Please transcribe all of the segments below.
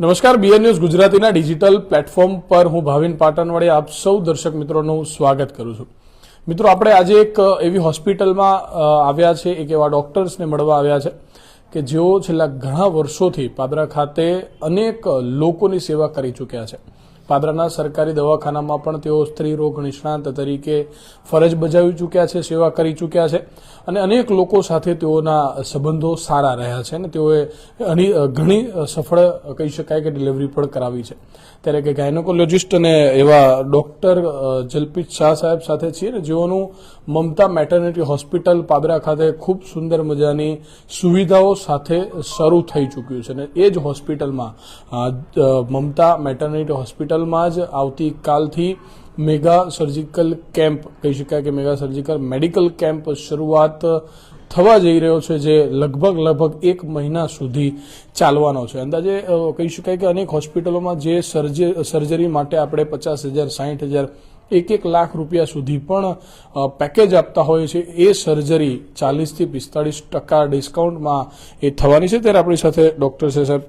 નમસ્કાર BN news ગુજરાતીના digital platform પર હું ભાવિન પાટણવાડી આપ સૌ દર્શક મિત્રોનું સ્વાગત કરું છું. મિત્રો, આપણે આજે એક એવી હોસ્પિટલમાં આવ્યા છે, એક એવા ડોક્ટર્સને મળવા આવ્યા છે કે જેઓ છેલ્લા ઘણા વર્ષોથી પાદરા ખાતે અનેક લોકોની સેવા કરી ચૂક્યા છે. પાદરાના સરકારી દવાખાનામાં પણ તેઓ સ્ત્રી રોગ નિષ્ણાંત તરીકે ફરજ બજાવી ચૂક્યા છે, સેવા કરી ચૂક્યા છે અને અનેક લોકો સાથે તેઓના સંબંધો સારા રહ્યા છે અને તેઓએ ઘણી સફળ કહી શકાય કે ડિલિવરી પણ કરાવી છે. ત્યારે કે ગાયનોકોલોજિસ્ટ અને એવા ડોક્ટર જલપીત શાહ સાહેબ સાથે છીએ ને જેઓનું મમતા મેટર્નિટી હોસ્પિટલ પાદરા ખાતે ખૂબ સુંદર મજાની સુવિધાઓ સાથે શરૂ થઈ ચૂક્યું છે. અને એ જ હોસ્પિટલમાં મમતા મેટર્નિટી હોસ્પિટલમાં જ આવતીકાલથી મેગા સર્જિકલ કેમ્પ કહી શકાય કે મેગા સર્જિકલ મેડિકલ કેમ્પ શરૂઆત થવા જઈ રહ્યો છે, જે લગભગ લગભગ એક મહિના સુધી ચાલવાનો છે. અંદાજે કહી શકાય કે અનેક હોસ્પિટલોમાં જે સર્જરી માટે આપણે પચાસ હજાર સાહીઠ હજાર એક એક લાખ રૂપિયા સુધી પણ પેકેજ આપતા હોય છે. એ સર્જરી ચાલીસથી પિસ્તાળીસ ટકા ડિસ્કાઉન્ટમાં એ થવાની છે. ત્યારે આપણી સાથે ડૉક્ટર છે, સાહેબ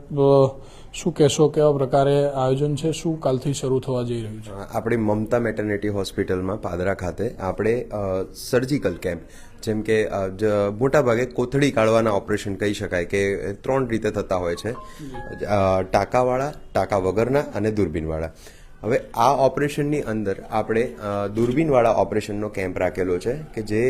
શું કહેશો કેવા પ્રકારે આયોજન છે? શું કાલથી શરૂ થવા જઈ રહ્યું છે? આપણી મમતા મેટર્નિટી હોસ્પિટલમાં પાદરા ખાતે આપણે સર્જિકલ કેમ્પ જેમ કે મોટાભાગે કોથળી કાઢવાના ઓપરેશન કહી શકાય કે ત્રણ રીતે થતા હોય છે. ટાંકાવાળા ટાંકા વગરના અને દૂરબીનવાળા. હવે આ ઓપરેશનની અંદર આપણે દૂરબીનવાળા ઓપરેશનનો કેમ્પ રાખેલો છે કે જે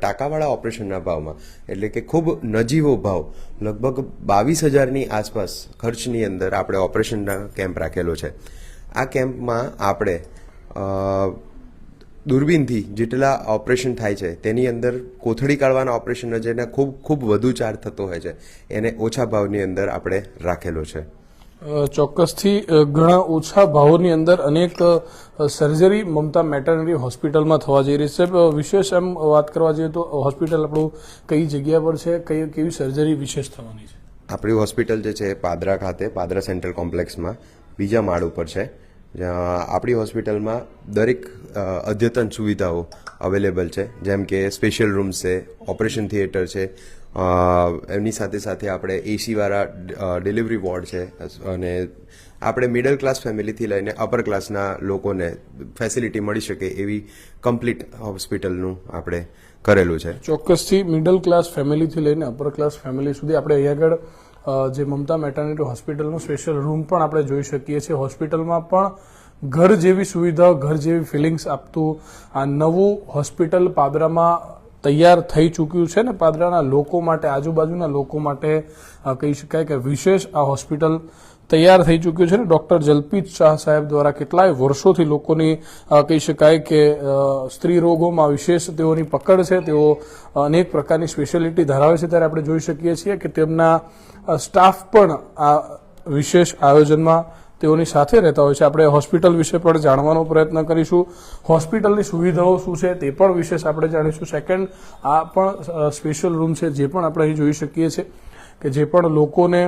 ટાંકાવાળા ઓપરેશનના ભાવમાં, એટલે કે ખૂબ નજીવો ભાવ, લગભગ બાવીસ હજારની આસપાસ ખર્ચની અંદર આપણે ઓપરેશનના કેમ્પ રાખેલો છે. આ કેમ્પમાં આપણે દૂરબીનથી જેટલા ઓપરેશન થાય છે, તેની અંદર કોથળી કાઢવાના ઓપરેશન જેને ખૂબ ખૂબ વધુ ચાર્જ થતો હોય છે. એને ઓછા ભાવની અંદર આપણે રાખેલો છે. ચોક્કસથી ઘણા ઓછા ભાવોની અંદર અનેક સર્જરી મમતા મેટર્નરી હોસ્પિટલમાં થવા જઈ રહી છે. વિશેષ એમ વાત કરવા જઈએ તો હોસ્પિટલ આપણું કઈ જગ્યા પર છે? કઈ, કેવી સર્જરી વિશેષ થવાની છે? આપણી હોસ્પિટલ જે છે, પાદરા ખાતે, પાદરા સેન્ટ્રલ કોમ્પ્લેક્સમાં બીજા માળ ઉપર છે. આપણી હોસ્પિટલમાં દરેક અદ્યતન સુવિધાઓ અવેલેબલ છે. જેમ કે સ્પેશિયલ રૂમ્સ છે ઓપરેશન થિયેટર છે એમની સાથે સાથે આપણે એસીવાળા ડિલિવરી વોર્ડ છે, અને આપણે મિડલ ક્લાસ ફેમિલીથી લઈને અપર ક્લાસના લોકોને ફેસિલિટી મળી શકે એવી કમ્પ્લીટ હોસ્પિટલનું આપણે કરેલું છે. ચોક્કસથી મિડલ ક્લાસ ફેમિલીથી લઈને અપર ક્લાસ ફેમિલી સુધી આપણે અહીંયા આગળ જે મમતા મેટર્નિટી હોસ્પિટલનો સ્પેશિયલ રૂમ પણ આપણે જોઈ શકીએ છીએ. હોસ્પિટલમાં પણ ઘર જેવી સુવિધા, ઘર જેવી ફિલિંગ્સ આપતું આ નવું હોસ્પિટલ પાદરામાં તૈયાર થઈ ચૂક્યું છે ને પાદરાના લોકો માટે, આજુબાજુના લોકો માટે કહી શકાય કે વિશેષ આ હોસ્પિટલ તૈયાર થઈ ચૂક્યું છે ને ડોક્ટર જલપીત શાહ સાહેબ દ્વારા કેટલાય વર્ષોથી લોકોની કહી શકાય કે સ્ત્રી રોગોમાં વિશેષ તેઓની પકડ છે, તેઓ અનેક પ્રકારની સ્પેશિયાલિટી ધરાવે છે, ત્યારે આપણે જોઈ શકીએ છીએ કે તેમના સ્ટાફ પણ આ વિશેષ આયોજનમાં તેઓની સાથે રહેતા હોય છે. આપણે હોસ્પિટલ વિશે પણ જાણવાનો પ્રયત્ન કરીશું. હોસ્પિટલની સુવિધાઓ શું છે તે પણ વિશેષ આપણે જાણીશું. સેકન્ડ આ પણ સ્પેશિયલ રૂમ છે જે પણ આપણે અહીં જોઈ શકીએ છીએ કે જે પણ લોકોને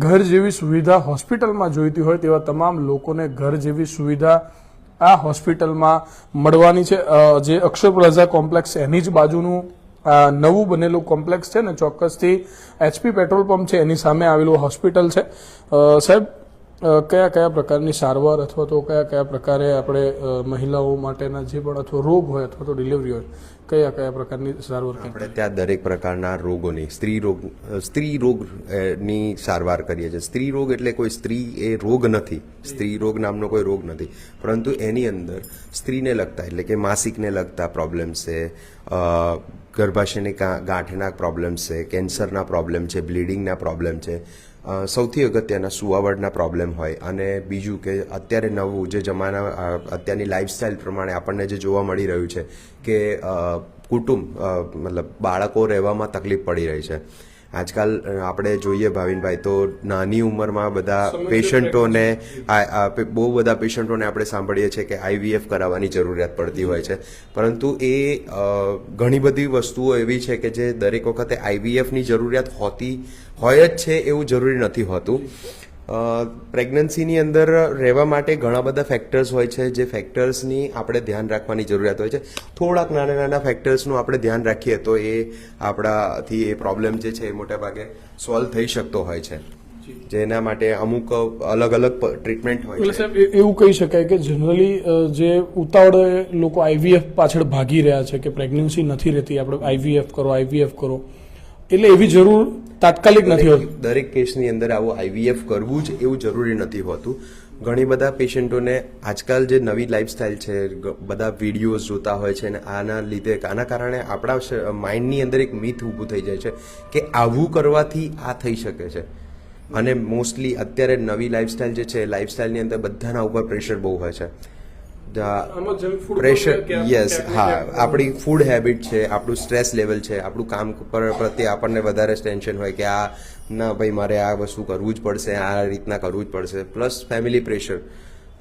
ઘર જેવી સુવિધા હોસ્પિટલમાં જોઈતી હોય તેવા તમામ લોકોને ઘર જેવી સુવિધા આ હોસ્પિટલમાં મળવાની છે. જે અક્ષર પ્લાઝા કોમ્પ્લેક્સ એની જ બાજુનું નવું બનેલું કોમ્પ્લેક્સ છે ને ચોક્કસથી એચપી પેટ્રોલ પંપ છે એની સામે આવેલું હોસ્પિટલ છે. સાહેબ કયા કયા પ્રકારની સારવાર અથવા તો કયા કયા પ્રકારે આપણે મહિલાઓ માટેના જે પણ અથવા રોગ હોય અથવા તો ડિલિવરી હોય કયા કયા પ્રકારની સારવાર આપણે ત્યાં દરેક પ્રકારના રોગોની સ્ત્રી રોગ સ્ત્રી રોગ અ, સારવાર કરીએ છીએ. સ્ત્રી રોગ એટલે કોઈ સ્ત્રી એ રોગ નથી. સ્ત્રી રોગ નામનો કોઈ રોગ નથી. પરંતુ એની અંદર સ્ત્રીને લગતા એટલે કે માસિકને લગતા પ્રોબ્લેમ્સ છે ગર્ભાશયની ગાંઠના પ્રોબ્લેમ્સ છે કેન્સરના પ્રોબ્લેમ છે બ્લીડિંગના પ્રોબ્લેમ છે સૌથી અગત્યના સુવાવડના પ્રોબ્લેમ હોય. અને બીજું કે અત્યારે નવું જે જમાના અત્યારની લાઈફસ્ટાઈલ પ્રમાણે આપણને જે જોવા મળી રહ્યું છે કે કુટુંબ મતલબ બાળકો રહેવામાં તકલીફ પડી રહી છે. આજકાલ આપણે જોઈએ ભાવિનભાઈ તો નાની ઉંમરમાં બધા પેશન્ટોને બહુ બધા પેશન્ટોને આપણે સાંભળીએ છીએ કે આઈવીએફ કરાવવાની જરૂરિયાત પડતી હોય છે. પરંતુ એ ઘણી બધી વસ્તુઓ એવી છે કે જે દરેક વખતે આઈવીએફની જરૂરિયાત હોતી હોય જ છે એવું જરૂરી નથી હોતું. પ્રેગ્નન્સીની અંદર રહેવા માટે ઘણા બધા ફેક્ટર્સ હોય છે જે ફેક્ટર્સની આપણે ધ્યાન રાખવાની જરૂરિયાત હોય છે. થોડાક નાના નાના ફેક્ટર્સનું આપણે ધ્યાન રાખીએ તો એ આપણાથી એ પ્રોબ્લેમ જે છે એ મોટાભાગે સોલ્વ થઈ શકતો હોય છે. જેના માટે અમુક અલગ અલગ ટ્રીટમેન્ટ હોય એટલે સાહેબ એવું કહી શકાય કે જનરલી જે ઉતાવળે લોકો આઈવીએફ પાછળ ભાગી રહ્યા છે કે પ્રેગ્નન્સી નથી રહેતી આપણે આઈવીએફ કરો આઈવીએફ કરો એટલે એવી જરૂર તાત્કાલિક નથી હોતું. દરેક કેસની અંદર આવું આઈવીએફ કરવું જ એવું જરૂરી નથી હોતું. ઘણી બધા પેશન્ટોને આજકાલ જે નવી લાઈફસ્ટાઈલ છે બધા વિડીયોઝ જોતા હોય છે અને આના લીધે આના કારણે આપણા માઇન્ડની અંદર એક મિથ ઊભું થઈ જાય છે કે આવું કરવાથી આ થઈ શકે છે. અને મોસ્ટલી અત્યારે નવી લાઈફસ્ટાઈલ જે છે લાઈફસ્ટાઈલની અંદર બધાના ઉપર પ્રેશર બહુ હોય છે. પ્રેશર યસ હા આપણી ફૂડ હેબિટ છે આપણું સ્ટ્રેસ લેવલ છે આપણું કામ પર પ્રત્યે આપણને વધારે ટેન્શન હોય કે આ ના ભાઈ મારે આ વસ્તુ કરવું જ પડશે આ રીતના કરવું જ પડશે. પ્લસ ફેમિલી પ્રેશર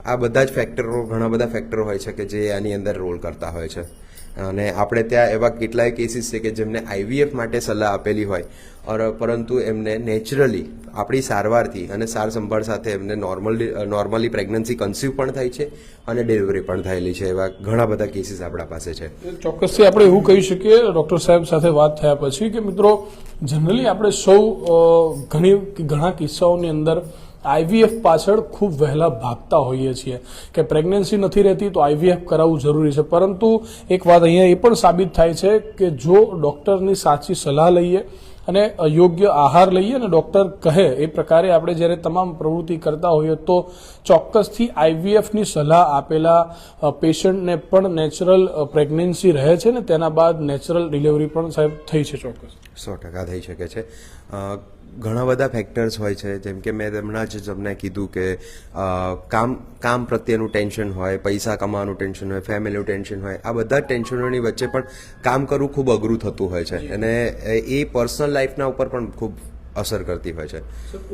આ બધા જ ફેક્ટરો ઘણા બધા ફેક્ટરો હોય છે કે જે આની અંદર રોલ કરતા હોય છે. અને આપણે ત્યાં એવા કેટલાય કેસીસ છે કે જેમને આઈવીએફ માટે સલાહ આપેલી હોય ઓર પરંતુ એમને નેચરલી આપણી સારવારથી અને સાર સંભાળ સાથે એમને નોર્મલી નોર્મલી પ્રેગ્નન્સી કન્સીવ પણ થાય છે અને ડિલિવરી પણ થયેલી છે, એવા ઘણા બધા કેસીસ આપણા પાસે છે. ચોક્કસથી આપણે એવું કહી શકીએ, ડોક્ટર સાહેબ સાથે વાત થયા પછી કે મિત્રો જનરલી આપણે સૌ ઘણી, ઘણા કિસ્સાઓની અંદર આઈવીએફ પાછળ ખૂબ વહેલા ભાગતા હોઈએ છીએ કે પ્રેગ્નન્સી નથી રહેતી તો આઈવીએફ કરાવવું જરૂરી છે. પરંતુ એક વાત અહીંયા એ પણ સાબિત થાય છે કે જો ડૉક્ટરની સાચી સલાહ લઈએ અને યોગ્ય આહાર લઈએ અને ડોક્ટર કહે એ પ્રકારે આપણે જ્યારે તમામ પ્રવૃત્તિ કરતા હોઈએ તો ચોક્કસથી આઈવીએફની સલાહ આપેલા પેશન્ટને પણ નેચરલ પ્રેગ્નન્સી રહે છે ને તેના બાદ નેચરલ ડિલિવરી પણ સાહેબ થઈ છે ચોક્કસ. સો ટકા થઈ શકે છે. ઘણા બધા ફેક્ટર્સ હોય છે. જેમ કે મેં હમણાં જ તમને કીધું કે કામ કામ પ્રત્યેનું ટેન્શન હોય પૈસા કમાવાનું ટેન્શન હોય ફેમિલીનું ટેન્શન હોય આ બધા ટેન્શનોની વચ્ચે પણ કામ કરવું ખૂબ અઘરું થતું હોય છે. અને એ પર્સનલ લાઈફના ઉપર પણ ખૂબ અસર કરતી હોય છે.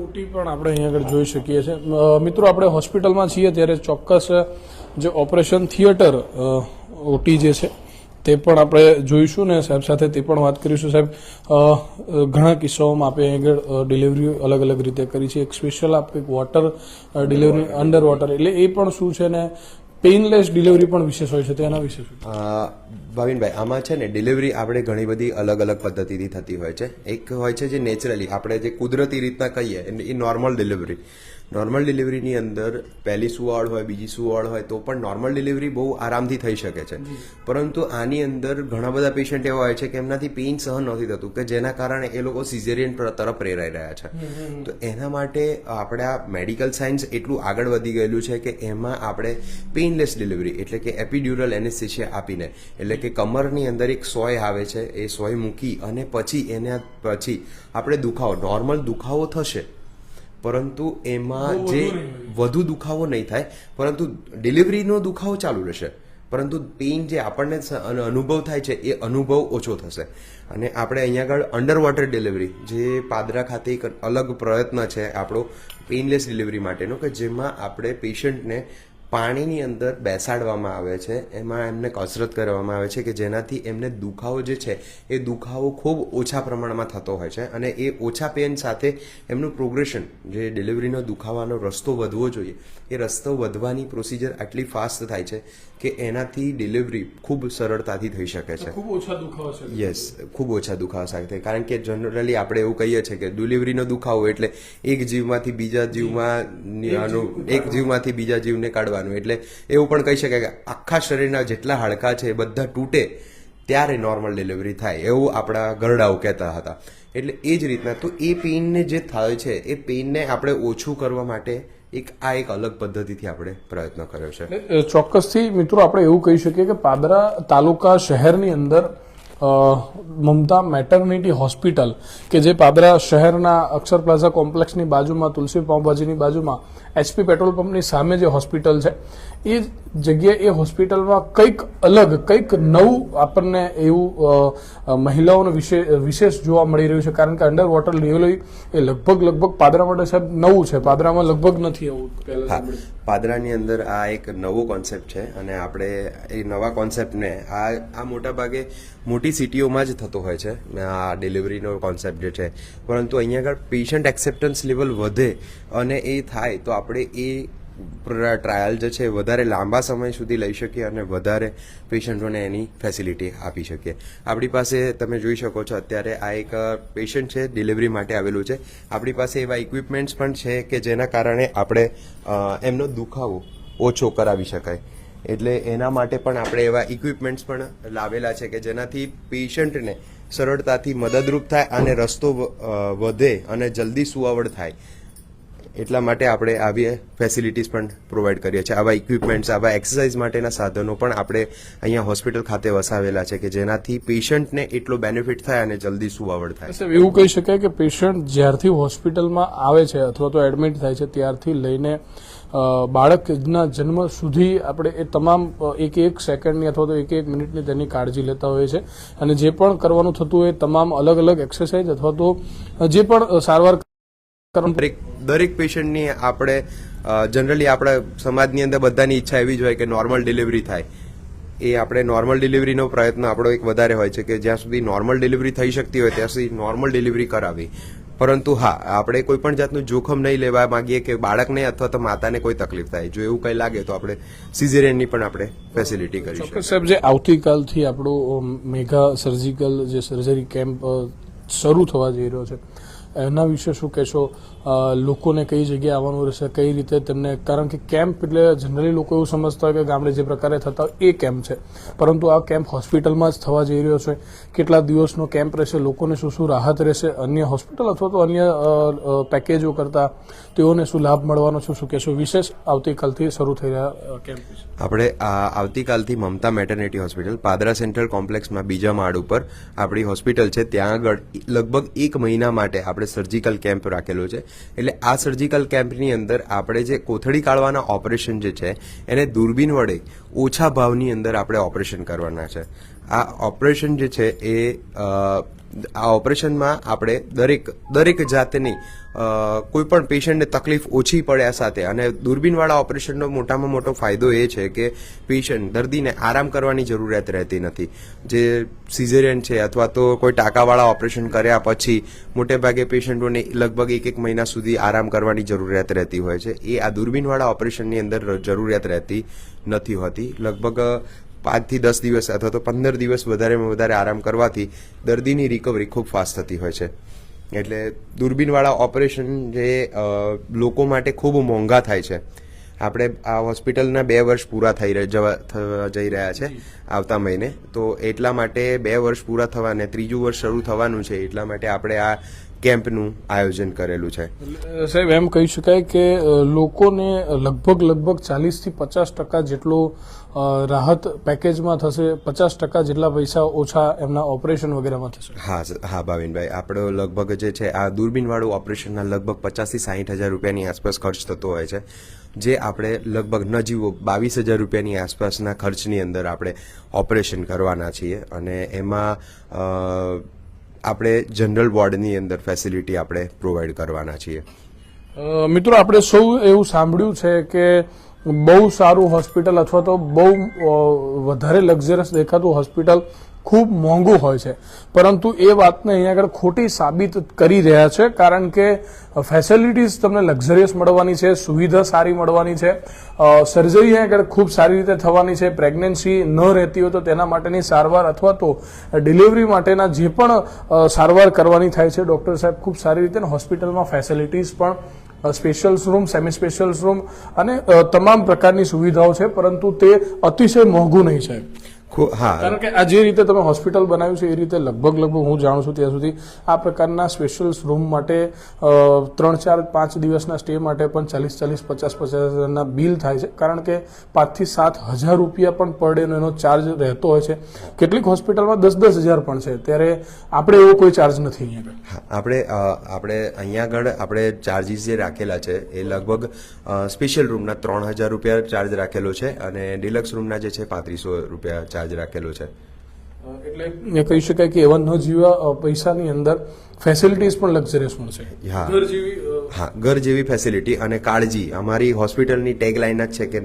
ઓટી પણ આપણે અહીંયા આગળ જોઈ શકીએ છીએ. મિત્રો આપણે હોસ્પિટલમાં છીએ ત્યારે ચોક્કસ જે ઓપરેશન થિયેટર ઓટી જે છે તે પણ આપણે જોઈશું ને સાહેબ સાથે તે પણ વાત કરીશું. સાહેબ ઘણા કિસ્સાઓમાં આપણે આગળ ડિલિવરી અલગ અલગ રીતે કરી છે. એક સ્પેશિયલ આપણે વોટર ડિલિવરી અંડર વોટર એટલે એ પણ શું છે ને પેઇનલેસ ડિલિવરી પણ વિશેષ હોય છે. તેના વિશે ભાવિનભાઈ આમાં છે ને ડિલિવરી આપણે ઘણી બધી અલગ અલગ પદ્ધતિથી થતી હોય છે. એક હોય છે જે નેચરલી આપણે જે કુદરતી રીતના કહીએ એ નોર્મલ ડિલિવરી નોર્મલ ડિલિવરીની અંદર પહેલી સુવાળ હોય બીજી સુવાળ હોય તો પણ નોર્મલ ડિલિવરી બહુ આરામથી થઈ શકે છે. પરંતુ આની અંદર ઘણા બધા પેશન્ટ એવા હોય છે કે એમનાથી પેઇન સહન નથી થતું કે જેના કારણે એ લોકો સિઝેરિયન તરફ પ્રેરાઈ રહ્યા છે. તો એના માટે આપણે આ મેડિકલ સાયન્સ એટલું આગળ વધી ગયેલું છે કે એમાં આપણે પેઇનલેસ ડિલિવરી એટલે કે એપિડ્યુરલ એનેસ્થિશિયા આપીને એટલે કે કમરની અંદર એક સોય આવે છે એ સોય મૂકી અને પછી એના પછી આપણે દુખાવો નોર્મલ દુખાવો થશે પરંતુ એમાં જે વધુ દુખાવો નહીં થાય પરંતુ ડિલિવરીનો દુખાવો ચાલુ રહેશે. પરંતુ પેઇન જે આપણને અનુભવ થાય છે એ અનુભવ ઓછો થશે. અને આપણે અહીંયા આગળ અંડર વોટર ડિલિવરી જે પાદરા ખાતે એક અલગ પ્રયત્ન છે આપણો પેઇનલેસ ડિલિવરી માટેનો કે જેમાં આપણે પેશન્ટને પાણીની અંદર બેસાડવામાં આવે છે એમાં એમને કસરત કરવામાં આવે છે કે જેનાથી એમને દુખાવો જે છે એ દુખાવો ખૂબ ઓછા પ્રમાણમાં થતો હોય છે અને એ ઓછા પેન સાથે એમનું પ્રોગ્રેશન જે ડિલિવરીનો દુખાવાનો રસ્તો વધવો જોઈએ એ રસ્તો વધવાની પ્રોસિજર આટલી ફાસ્ટ થાય છે કે એનાથી ડિલિવરી ખૂબ સરળતાથી થઈ શકે છે. ખૂબ ઓછા દુખાવા છે. યસ ખૂબ ઓછા દુખાવા સાથે કારણ કે જનરલી આપણે એવું કહીએ છીએ કે ડિલિવરીનો દુખાવો એટલે એક જીવમાંથી બીજા જીવમાં એક જીવમાંથી બીજા જીવને કાઢવાનું એટલે એવું પણ કહી શકાય કે આખા શરીરના જેટલા હાડકાં છે એ બધા તૂટે ત્યારે નોર્મલ ડિલિવરી થાય એવું આપણા ગરડાઓ કહેતા હતા. એટલે એ જ રીતના તો એ પેઇનને જે થાય છે એ પેઇનને આપણે ઓછું કરવા માટે એક આ એક અલગ પદ્ધતિથી આપણે પ્રયત્ન કર્યો છે. ચોક્કસથી મિત્રો આપણે એવું કહી શકીએ કે પાદરા તાલુકા શહેરની અંદર મમતા મેટર્નિટી હોસ્પિટલ કે જે પાદરા શહેરના અક્ષર પ્લાઝા કોમ્પ્લેક્સની બાજુમાં, તુલસી પાઉંભાજીની બાજુમાં એચપી પેટ્રોલ પંપની સામે જે હોસ્પિટલ છે એ જગ્યાએ એ હોસ્પિટલમાં કંઈક અલગ કંઈક નવું આપણને એવું મહિલાઓનો વિશે વિશેષ જોવા મળી રહ્યું છે. કારણ કે અંડર વોટર ડિલિવરી એ લગભગ લગભગ પાદરા માટે સાહેબ નવું છે. પાદરામાં લગભગ નથી એવું પહેલા પાદરાની અંદર આ એક નવો કોન્સેપ્ટ છે અને આપણે એ નવા કોન્સેપ્ટને આ આ મોટાભાગે મોટી સિટીઓમાં જ થતો હોય છે. આ ડિલિવરીનો કોન્સેપ્ટ જે છે. પરંતુ અહીંયા આગળ પેશન્ટ એક્સેપ્ટન્સ લેવલ વધે અને એ થાય, તો આપણે એ ટ્રાયલ જે છે વધારે લાંબા સમય સુધી લઈ શકીએ અને વધારે પેશન્ટોને એની ફેસિલિટી આપી શકીએ. આપણી પાસે તમે જોઈ શકો છો, અત્યારે આ એક પેશન્ટ છે ડિલિવરી માટે આવેલું છે. આપણી પાસે એવા ઇક્વિપમેન્ટ્સ પણ છે કે જેના કારણે આપણે એમનો દુખાવો ઓછો કરાવી શકાય. એટલે એના માટે પણ આપણે એવા ઇક્વિપમેન્ટ્સ પણ લાવેલા છે કે જેનાથી પેશન્ટને સરળતાથી મદદરૂપ થાય અને રસ્તો વધે અને જલ્દી સુવાવડ થાય. એટલા માટે આપણે આવી ફેસિલિટીઝ પણ પ્રોવાઈડ કરીએ છીએ. આવા ઇક્વિપમેન્ટ્સ આવા એક્સરસાઇઝ માટેના સાધનો પણ આપણે અહીંયા હોસ્પિટલ ખાતે વસાવેલા છે કે જેનાથી પેશન્ટને એટલો બેનિફિટ થાય અને જલ્દી સુવાવડ થાય. સાહેબ એવું કહી શકાય કે પેશન્ટ જ્યારથી હોસ્પિટલમાં આવે છે અથવા તો એડમિટ થાય છે ત્યારથી લઈને બાળકના જન્મ સુધી આપણે એ તમામ એક એક સેકન્ડની અથવા તો એક એક મિનિટની તેની કાળજી લેતા હોઈએ છે અને જે પણ કરવાનું થતું હોય તમામ અલગ અલગ એક્સરસાઇઝ અથવા તો જે પણ સારવાર કરવાનું દરેક પેશન્ટની આપણે જનરલી આપણા સમાજની અંદર બધાની ઈચ્છા એવી જ હોય કે નોર્મલ ડિલિવરી થાય. એ આપણે નોર્મલ ડિલિવરીનો પ્રયત્ન આપણો એક વધારે હોય છે કે જ્યાં સુધી નોર્મલ ડિલિવરી થઈ શકતી હોય ત્યાં સુધી નોર્મલ ડિલિવરી કરાવી. પરંતુ હા આપણે કોઈ પણ જાતનું જોખમ નહીં લેવા માંગીએ કે બાળકને અથવા તો માતાને કોઈ તકલીફ થાય. જો એવું કંઈ લાગે તો આપણે સિઝેરિયનની પણ આપણે ફેસિલિટી કરી શકીએ. સાહેબ જે આવતીકાલથી આપણું મેગા સર્જિકલ જે સર્જરી કેમ્પ શરૂ થવા જઈ રહ્યો છે એના વિશે શું કહેશો? લોકોને કઈ જગ્યાએ આવવાનું રહેશે? કઈ રીતે તેમને? કારણ કે કેમ્પ એટલે જનરલી લોકો એવું સમજતા હોય કે ગામડે જે પ્રકારે થતા હોય એ કેમ્પ છે. પરંતુ આ કેમ્પ હોસ્પિટલમાં જ થવા જઈ રહ્યો છે. કેટલા દિવસનો કેમ્પ રહેશે? લોકોને શું શું રાહત રહેશે? અન્ય હોસ્પિટલ અથવા તો અન્ય પેકેજો કરતા તેઓને શું લાભ મળવાનો છે? શું કહેશો? વિશેષ આવતીકાલથી શરૂ થઈ રહ્યા કેમ્પ આપણે આવતીકાલથી Mamata maternity hospital, Padra central કોમ્પ્લેક્સમાં બીજા માળ ઉપર આપણી હોસ્પિટલ છે. ત્યાં આગળ લગભગ એક મહિના માટે આપણે સર્જિકલ કેમ્પ રાખેલો છે. એટલે આ સર્જિકલ કેમ્પની અંદર આપણે જે કોથળી કાઢવાના ઓપરેશન જે છે, એને દૂરબીન વડે ઓછા ભાવની અંદર આપણે ઓપરેશન કરવાના છે. આ ઓપરેશન જે છે એ આ ઓપરેશનમાં આપણે દરેક દરેક જાતની કોઈ પણ પેશન્ટને તકલીફ ઓછી પડે આ સાથે. અને દૂરબીનવાળા ઓપરેશનનો મોટામાં મોટો ફાયદો એ છે કે પેશન્ટ દર્દીને આરામ કરવાની જરૂરિયાત રહેતી નથી. જે સિઝેરિયન છે અથવા તો કોઈ ટાંકાવાળા ઓપરેશન કર્યા પછી મોટેભાગે પેશન્ટોને લગભગ એક એક મહિના સુધી આરામ કરવાની જરૂરિયાત રહેતી હોય છે. એ આ દૂરબીનવાળા ઓપરેશનની અંદર જરૂરિયાત રહેતી નથી હોતી. લગભગ પાંચથી દસ દિવસ અથવા તો પંદર દિવસ વધારેમાં વધારે આરામ કરવાથી દર્દીની રિકવરી ખૂબ ફાસ્ટ થતી હોય છે. એટલે દૂરબીનવાળા ઓપરેશન જે લોકો માટે ખૂબ મોંઘા થાય છે. આપણે આ હોસ્પિટલના બે વર્ષ પૂરા થઈ જવા જઈ રહ્યા છે આવતા મહિને. તો એટલા માટે બે વર્ષ પૂરા થવાને, ત્રીજું વર્ષ શરૂ થવાનું છે, એટલા માટે આપણે આ કેમ્પનું આયોજન કરેલું છે. સાહેબ એમ કહી શકાય કે લોકોને લગભગ લગભગ ચાલીસથી પચાસ ટકા જેટલો રાહત પેકેજમાં થશે પચાસ ટકા જેટલા પૈસા ઓછા એમના ઓપરેશન વગેરેમાં થશે. હા હા ભાવિનભાઈ આપણો લગભગ જે છે આ દૂરબીનવાળું ઓપરેશનના લગભગ પચાસથી સાહીઠ હજાર રૂપિયાની આસપાસ ખર્ચ થતો હોય છે. જે આપણે લગભગ નજીવો બાવીસ હજાર રૂપિયાની આસપાસના ખર્ચની અંદર આપણે ઓપરેશન કરવાના છીએ અને એમાં આપણે જનરલ વોર્ડની અંદર ફેસિલિટી આપણે પ્રોવાઈડ કરવાના છીએ. મિત્રો, આપણે સૌ એવું સાંભળ્યું છે કે બહુ સારું હોસ્પિટલ અથવા તો બહુ વધારે લક્ઝરિયસ દેખાતું હોસ્પિટલ ખૂબ મોંઘું હોય છે. પરંતુ એ વાતને અહીંયા આગળ ખોટી સાબિત કરી રહ્યા છે, કારણ કે ફેસિલિટીઝ તમને લક્ઝરિયસ મળવાની છે, સુવિધા સારી મળવાની છે સર્જરી અહીંયા આગળ ખૂબ સારી રીતે થવાની છે પ્રેગ્નન્સી ન રહેતી હોય તો તેના માટેની સારવાર અથવા તો ડિલિવરી માટેના જે પણ સારવાર કરવાની થાય છે ડૉક્ટર સાહેબ ખૂબ સારી રીતે હોસ્પિટલમાં ફેસિલિટીઝ પણ special room semi special room અને તમામ પ્રકારની સુવિધાઓ છે, પરંતુ તે અતિશય મોંઘું નહીં ખુ- હા. કારણ કે આ જે રીતે તમે હોસ્પિટલ બનાવ્યું છે એ રીતે લગભગ લગભગ હું જાણું છું ત્યાં સુધી આ પ્રકારના સ્પેશિયલ રૂમ માટે ત્રણ ચાર પાંચ દિવસના સ્ટે માટે પણ ચાલીસ ચાલીસ પચાસ પચાસ હજારના બિલ થાય છે. કારણ કે પાંચથી સાત હજાર રૂપિયા પણ પર ડેનો એનો ચાર્જ રહેતો હોય છે. કેટલીક હોસ્પિટલમાં દસ દસ હજાર પણ છે. ત્યારે આપણે એવો કોઈ ચાર્જ નથી અહીંયા આપણે આપણે અહીંયા આગળ આપણે ચાર્જીસ જે રાખેલા છે એ લગભગ સ્પેશિયલ રૂમના ત્રણ હજાર રૂપિયા ચાર્જ રાખેલો છે અને ડિલક્સ રૂમના જે છે પાંત્રીસો રૂપિયા ચાર્જ રાખેલો છે. એટલે કહી શકાય કે એવન ન જીવા પૈસાની અંદર ફેસિલિટીઝ પણ લક્ઝરિયસ મળશે હા. ઘર જેવી હા ઘર જેવી ફેસિલિટી અને કાળજી. અમારી હોસ્પિટલની ટેગલાઇન જ છે કે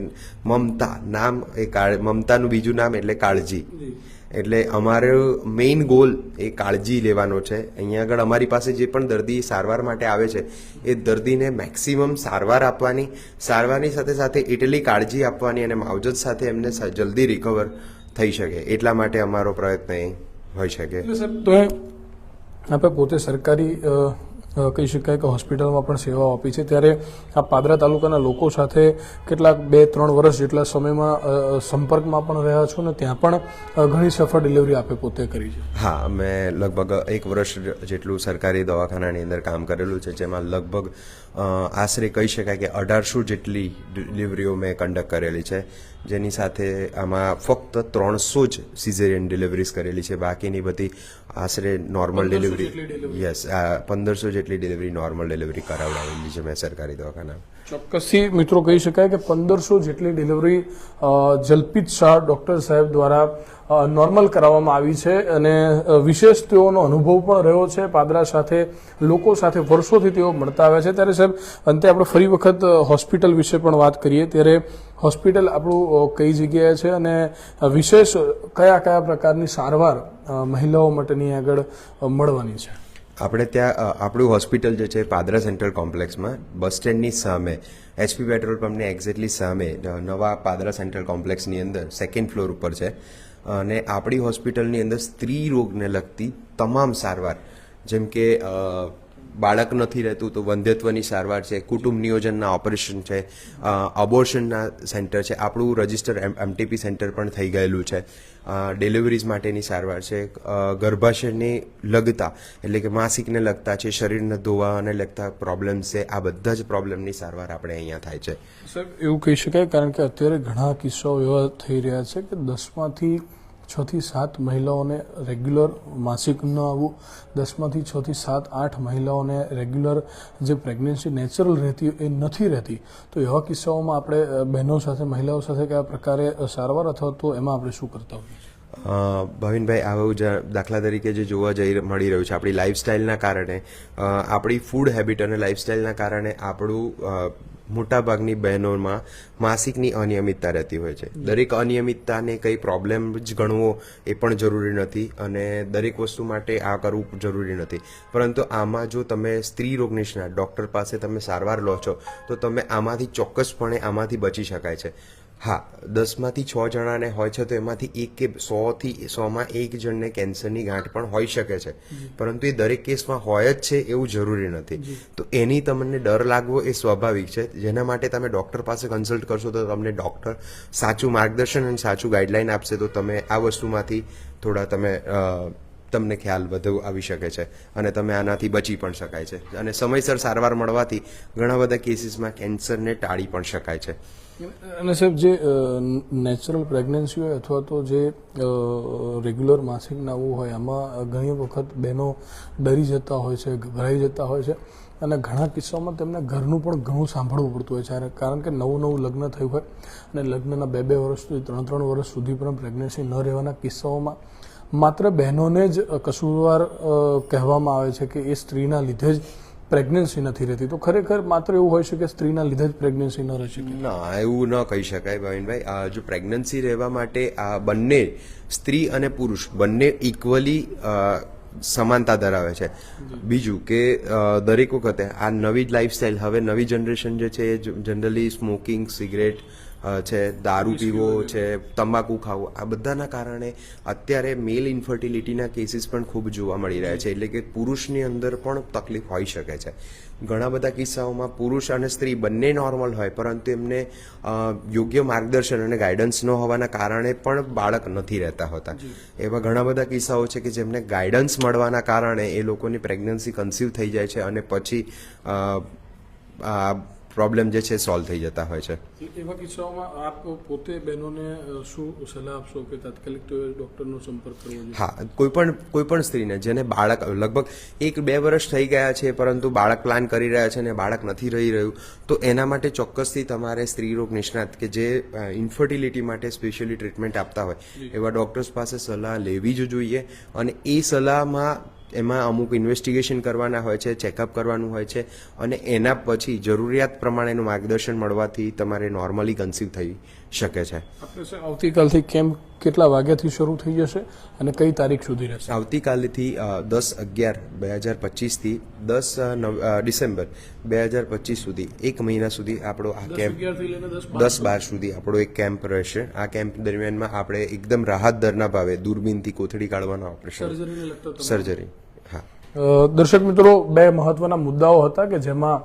મમતા નામ એ મમતાનું બીજું નામ એટલે કાળજી. એટલે અમારો મેઇન ગોલ એ કાળજી લેવાનો છે. અહીંયા આગળ અમારી પાસે જે પણ દર્દી સારવાર માટે આવે છે એ દર્દીને મેક્સિમમ સારવાર આપવાની સારવારની સાથે સાથે એટલી કાળજી આપવાની અને માવજત સાથે એમને જલ્દી રિકવર થઈ શકે એટલા માટે અમારો પ્રયત્ન એ હોઈ શકે. તો આપણે પોતે સરકારી કહી શકાય કે હોસ્પિટલમાં પણ સેવાઓ આપી છે. ત્યારે આ પાદરા તાલુકાના લોકો સાથે કેટલાક બે ત્રણ વર્ષ જેટલા સમયમાં સંપર્કમાં પણ રહ્યા છો ને ત્યાં પણ ઘણી સફળ ડિલિવરી આપે પોતે કરી છે. હા મેં લગભગ એક વર્ષ જેટલું સરકારી દવાખાનાની અંદર કામ કરેલું છે જેમાં લગભગ આશરે કહી શકાય કે અઢારસો જેટલી ડિલિવરીઓ મેં કન્ડક્ટ કરેલી છે. જેની સાથે આમાં ફક્ત ત્રણસો જ સિઝેરિયન ડિલિવરીઝ કરેલી છે. બાકીની બધી આશરે નોર્મલ ડિલિવરી. યસ પંદરસો જેટલી ડિલિવરી નોર્મલ ડિલિવરી કરાવડાવેલી છે મેં સરકારી દવાખાના ચોક્કસથી મિત્રો કહી શકાય કે પંદરસો જેટલી ડિલિવરી જલ્પિત શાહ ડૉક્ટર સાહેબ દ્વારા નોર્મલ કરાવવામાં આવી છે અને વિશેષ તેઓનો અનુભવ પણ રહ્યો છે. પાદરા સાથે, લોકો સાથે વર્ષોથી તેઓ મળતા આવ્યા છે. ત્યારે સાહેબ, અંતે આપણે ફરી વખત હોસ્પિટલ વિશે પણ વાત કરીએ. ત્યારે હોસ્પિટલ આપણું કઈ જગ્યાએ છે અને વિશેષ કયા કયા પ્રકારની સારવાર મહિલાઓ માટેની આગળ મળવાની છે? આપણે ત્યાં આપણું હોસ્પિટલ જે છે પાદરા સેન્ટ્રલ કોમ્પ્લેક્સમાં બસ સ્ટેન્ડની સામે એચપી પેટ્રોલ પંપની એક્ઝેક્ટલી સામે નવા પાદરા સેન્ટ્રલ કોમ્પ્લેક્સની અંદર સેકન્ડ ફ્લોર ઉપર છે. અને આપણી હોસ્પિટલની અંદર સ્ત્રી રોગને લગતી તમામ સારવાર, જેમ કે બાળક નથી રહેતું તો વંધ્યત્વની સારવાર છે, કુટુંબ નિયોજનના ઓપરેશન છે અબોર્શનના સેન્ટર છે, આપણું રજિસ્ટર એમટીપી સેન્ટર પણ થઈ ગયેલું છે. ડિલિવરીઝ માટેની સારવાર છે ગર્ભાશયને લગતા, એટલે કે માસિકને લગતા છે, શરીરને ધોવાને લગતા પ્રોબ્લેમ્સ છે, આ બધા જ પ્રોબ્લેમની સારવાર આપણે અહીંયા થાય છે. સાહેબ એવું કહી શકાય, કારણ કે અત્યારે ઘણા કિસ્સાઓ એવા થઈ રહ્યા છે કે દસમાંથી છ થી સાત મહિલાઓને રેગ્યુલર માસિક ન આવવું. દસમાંથી છ થી સાત આઠ મહિલાઓને રેગ્યુલર જે પ્રેગ્નન્સી નેચરલ રહેતી એ નથી રહેતી. તો એવા કિસ્સાઓમાં આપણે બહેનો સાથે, મહિલાઓ સાથે કયા પ્રકારે સારવાર અથવા તો એમાં આપણે શું કરતા હોઈએ ભાવિનભાઈ, આવું દાખલા તરીકે જે જોવા જઈ મળી રહ્યું છે આપણી લાઇફસ્ટાઇલના કારણે. આપણી ફૂડ હેબિટ અને લાઇફસ્ટાઇલના કારણે આપણું મોટાભાગની બહેનોમાં માસિકની અનિયમિતતા રહેતી હોય છે. દરેક અનિયમિતતાને કંઈ પ્રોબ્લેમ જ ગણવો એ પણ જરૂરી નથી અને દરેક વસ્તુ માટે આ કરવું જરૂરી નથી. પરંતુ આમાં જો તમે સ્ત્રી રોગ નિષ્ણાત ડૉક્ટર પાસે તમે સારવાર લો છો, તો તમે આમાંથી ચોક્કસપણે આમાંથી બચી શકાય છે. હા દસમાંથી છ જણાને હોય છે તો એમાંથી એક કે સોથી સોમાં એક જણને કેન્સરની ગાંઠ પણ હોઈ શકે છે. પરંતુ એ દરેક કેસમાં હોય જ છે એવું જરૂરી નથી. તો એની તમને ડર લાગવો એ સ્વાભાવિક છે. જેના માટે તમે ડૉક્ટર પાસે કન્સલ્ટ કરશો તો તમને ડૉક્ટર સાચું માર્ગદર્શન અને સાચું ગાઈડલાઇન આપશે તો તમે આ વસ્તુમાંથી થોડા તમે તમને ખ્યાલ વધુ આવી શકે છે અને તમે આનાથી બચી પણ શકાય છે. અને સમયસર સારવાર મળવાથી ઘણા બધા કેસીસમાં કેન્સરને ટાળી પણ શકાય છે. અને સાહેબ, જે નેચરલ પ્રેગ્નન્સી હોય અથવા તો જે રેગ્યુલર માસિક નાવું હોય એમાં ઘણી વખત બહેનો ડરી જતા હોય છે, ગભરાઈ જતા હોય છે અને ઘણા કિસ્સાઓમાં તેમને ઘરનું પણ ઘણું સાંભળવું પડતું હોય છે. કારણ કે નવું નવું લગ્ન થયું હોય અને લગ્નના બે બે વર્ષ સુધી, ત્રણ ત્રણ વર્ષ સુધી પણ પ્રેગ્નન્સી ન રહેવાના કિસ્સાઓમાં માત્ર બહેનોને જ કસૂરવાર કહેવામાં આવે છે કે એ સ્ત્રીના લીધે જ પ્રેગ્નન્સી નથી રહેતી. તો ખરેખર માત્ર એવું હોય છે કે સ્ત્રીના લીધે જ પ્રેગ્નન્સી ન રહી શકે. ના એવું ન કહી શકાય ભાવિનભાઈ. આ જો પ્રેગ્નન્સી રહેવા માટે આ બંને સ્ત્રી અને પુરુષ બંને ઇક્વલી સમાનતા ધરાવે છે. બીજું કે દરેક વખતે આ નવી જ લાઈફસ્ટાઈલ હવે નવી જનરેશન જે છે એ જનરલી સ્મોકિંગ સિગરેટ છે દારૂ પીવો છે તમાકુ ખાવું આ બધાના કારણે અત્યારે મેલ ઇન્ફર્ટિલિટીના કેસીસ પણ ખૂબ જોવા મળી રહ્યા છે. એટલે કે પુરુષની અંદર પણ તકલીફ હોઈ શકે છે. ઘણા બધા કિસ્સાઓમાં પુરુષ અને સ્ત્રી બંને નોર્મલ હોય પરંતુ એમને યોગ્ય માર્ગદર્શન અને ગાઈડન્સ ન હોવાના કારણે પણ બાળક નથી રહેતા હોતા. એવા ઘણા બધા કિસ્સાઓ છે કે જેમને ગાઈડન્સ મળવાના કારણે એ લોકોની પ્રેગ્નન્સી કન્સીવ થઈ જાય છે અને પછી પ્રોબ્લેમ જે છે સોલ્વ થઈ જતા હોય છે. એવા કિસ્સાઓમાં આપ પોતે બહેનોને શું સલાહ આપશો કે તાત્કાલિક તો ડોક્ટરનો સંપર્ક કરવો હા કોઈ પણ કોઈ પણ સ્ત્રીને જેને બાળક લગભગ એક બે વર્ષ થઈ ગયા છે પરંતુ બાળક પ્લાન કરી રહ્યા છે ને બાળક નથી રહી રહ્યું તો એના માટે ચોક્કસથી તમારે સ્ત્રીરોગ નિષ્ણાત કે જે ઇન્ફર્ટિલિટી માટે સ્પેશિયલી ટ્રીટમેન્ટ આપતા હોય એવા ડોક્ટર્સ પાસે સલાહ લેવી જ જોઈએ અને એ સલાહમાં એમાં અમુક ઇન્વેસ્ટિગેશન કરવાના હોય છે ચેકઅપ કરવાનું હોય છે અને એના પછી જરૂરિયાત પ્રમાણેનું માર્ગદર્શન મળવાથી તમારે નોર્મલી કન્સીવ થઈ શકે છે. આવતીકાલથી કેમ્પ કેટલા વાગ્યાથી શરૂ થઈ જશે અને કઈ તારીખ સુધી રહેશે? આવતીકાલથી દસ અગિયાર બે હજાર પચીસથી દસ ડિસેમ્બર બે હજાર પચીસ સુધી એક મહિના સુધી આપણો આ કેમ્પ દસ બાર સુધી. આપણો એક કેમ્પ રહેશે. આ કેમ્પ દરમિયાનમાં આપણે એકદમ રાહત દરના ભાવે દૂરબીનથી કોથળી કાઢવાનો ઓપરેશન સર્જરી દર્શક મિત્રો, બે મહત્વના મુદ્દાઓ હતા કે જેમાં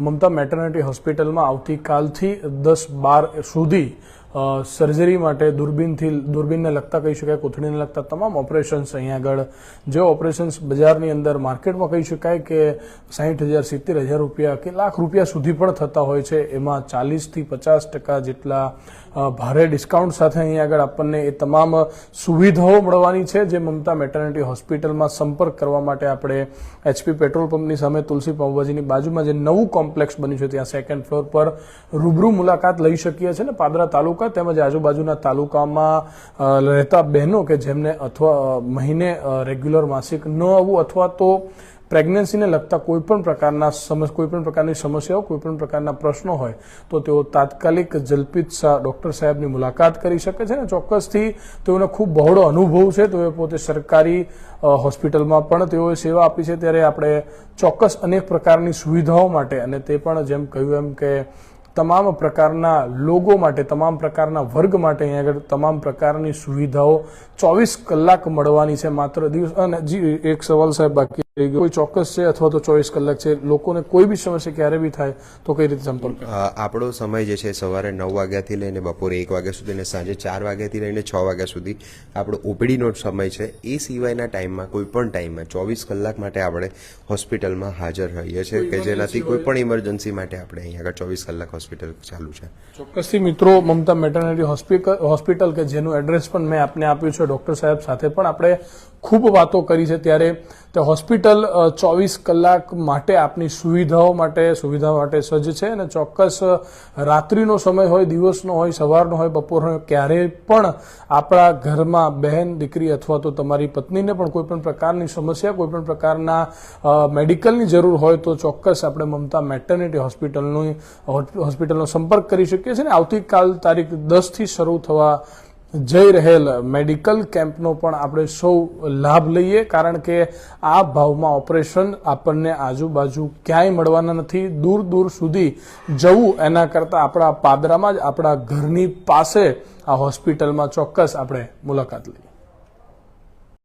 મમતા મેટર્નિટી હોસ્પિટલમાં આવતીકાલથી દસ બાર સુધી સર્જરી માટે દૂરબીનથી દૂરબીનને લગતા કહી શકાય, કોથળીને લગતા તમામ ઓપરેશન્સ અહીંયા આગળ. જે ઓપરેશન્સ બજારની અંદર માર્કેટમાં કહી શકાય કે સાહીઠ હજાર, સિત્તેર હજાર રૂપિયા કે લાખ રૂપિયા સુધી પણ થતા હોય છે. એમાં ચાલીસથી પચાસ ટકા જેટલા ભારે ડિસ્કાઉન્ટ સાથે અહીંયા આગળ આપણને એ તમામ સુવિધાઓ મળવાની છે. જે મમતા મેટર્નિટી હોસ્પિટલમાં સંપર્ક કરવા માટે આપણે એચપી પેટ્રોલ પંપની સામે તુલસી પાઉભાજીની બાજુમાં જે નવું કોમ્પ્લેક્સ બન્યું છે, ત્યાં સેકન્ડ ફ્લોર પર રૂબરૂ મુલાકાત લઈ શકીએ છીએ. ને પાદરા તાલુકા તેમજ આજુબાજુના તાલુકામાં રહેતા બહેનો કે જેમને અથવા મહિને રેગ્યુલર માસિક ન આવવું અથવા તો પ્રેગ્નન્સીને લગતા કોઈપણ પ્રકારના સમસ્યા કોઈપણ પ્રકારની સમસ્યાઓ કોઈપણ પ્રકારના પ્રશ્નો હોય, તો તેઓ તાત્કાલિક જલ્પિત ડોક્ટર સાહેબની મુલાકાત કરી શકે છે ને ચોક્કસથી તેઓને ખૂબ બહોળો અનુભવ છે. તેઓએ પોતે સરકારી હોસ્પિટલમાં પણ તેઓએ સેવા આપી છે. ત્યારે આપણે ચોક્કસ અનેક પ્રકારની સુવિધાઓ માટે અને તે પણ જેમ કહ્યું એમ કે તમામ પ્રકારના લોકો માટે, તમામ પ્રકારના વર્ગ માટે અહીંયા આગળ તમામ પ્રકારની સુવિધાઓ ચોવીસ કલાક મળવાની છે માત્ર દિવસ. અને જી, એક સવાલ સાહેબ બાકી કોઈ ચોક્કસ છે અથવા તો ચોવીસ કલાક છે લોકોને કોઈ બી સમસ્યા ક્યારે બી થાય તો કઈ રીતે સંપર્ક આપણો સમય જે છે સવારે નવ વાગ્યાથી લઈને બપોરે એક વાગ્યા સુધી અને સાંજે ચાર વાગ્યાથી લઈને છ વાગ્યા સુધી આપણો ઓપીડીનો સમય છે એ સિવાયના ટાઈમમાં કોઈ પણ ટાઈમમાં ચોવીસ કલાક માટે આપણે હોસ્પિટલમાં હાજર રહીએ છીએ કે જેનાથી કોઈ પણ ઇમરજન્સી માટે આપણે અહીંયા આગળ ચોવીસ કલાક હોસ્પિટલ ચાલુ છે ચોક્કસથી મિત્રો મમતા મેટર્નિટી હોસ્પિટલ હોસ્પિટલ કે જેનું એડ્રેસ પણ મેં આપને આપ્યું છે ડોક્ટર સાહેબ સાથે પણ આપણે ખૂબ વાતો કરી છે ત્યારે તે હોસ્પિટલ ચોવીસ કલાક માટે આપની સુવિધાઓ માટે, સુવિધા માટે સજ્જ છે અને ચોક્કસ રાત્રિનો સમય હોય, દિવસનો હોય, સવારનો હોય, બપોરનો હોય, ક્યારેય પણ આપણા ઘરમાં બહેન, દીકરી અથવા તો તમારી પત્નીને પણ કોઈપણ પ્રકારની સમસ્યા કોઈપણ પ્રકારના મેડિકલની જરૂર હોય તો ચોક્કસ આપણે મમતા મેટર્નિટી હોસ્પિટલનું, હોસ્પિટલનો સંપર્ક કરી શકીએ છીએ અને આવતીકાલ તારીખ દસથી શરૂ થવા જઈ રહેલ મેડિકલ કેમ્પનો પણ આપણે સૌ લાભ લઈએ, કારણ કે આ ભાવમાં ઓપરેશન આપણને આજુબાજુ ક્યાંય મળવાના નથી. દૂર દૂર સુધી જવું એના કરતાં આપણા પાદરામાં જ આપણા ઘરની પાસે આ હોસ્પિટલમાં ચોક્કસ આપણે મુલાકાત લઈએ.